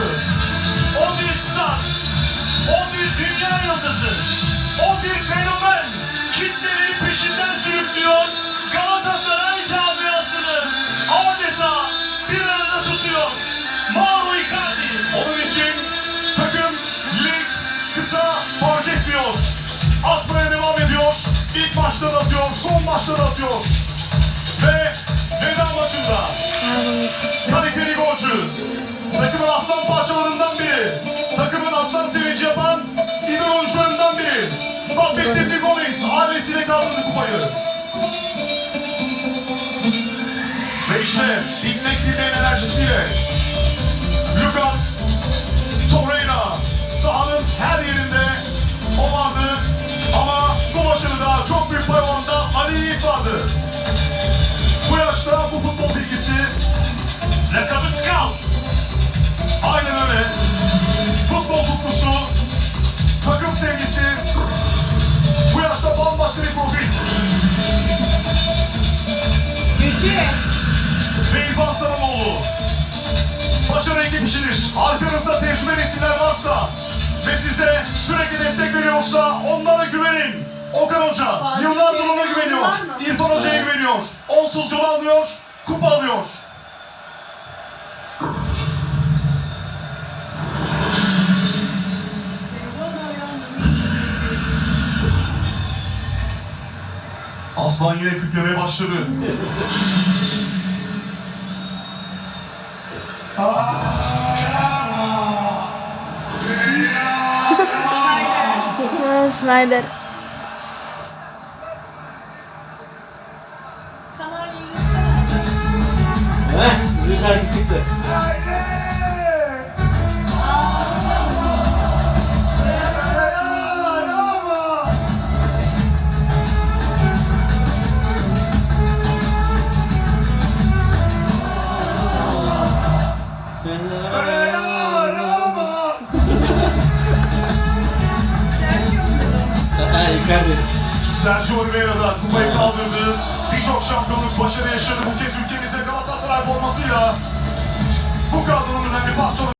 yaptı. O bir star, o bir dünya yıldızı, o bir fenomen. Kitleyi peşinden sürüklüyor. Galatasaray camiasını adeta bir arada tutuyor. Mauro Icardi. Onun için takım, lig, kıta fark etmiyor. Atmaya devam ediyor. İlk maçta atıyor, son maçta atıyor. Ve veda maçında golcü, takımın aslan parçalarından biri, takımın aslan sevinci yapan idol oyuncularından biri. De Gomez ailesiyle kaldırdı kupayı. Ve işte bitmek bilmeyen enerjisiyle Lucas Torreira sahanın her yerinde o vardı ama bu başarıda çok büyük pay olan da Ali Yiğit vardı. Bu yaşta Sarımoğlu. Başarı ekip işidir. Arkanızda tecrübeli isimler varsa ve size sürekli destek veriyorsa onlara güvenin. Okan Hoca Fatih yıllardır ona güveniyor. İrfan Hoca'ya güveniyor. Onsuz yol almıyor, kupa alıyor. Aslan yine kükremeye başladı. Snyder. Heh, şarkı çıktı. Ha, Icardi. Sergio Oliveira'da kupayı kaldırdı. Birçok şampiyonluk başarı yaşadı bu kez ülkemize Galatasaray formasıyla. Bu kadronun önemli parçaları.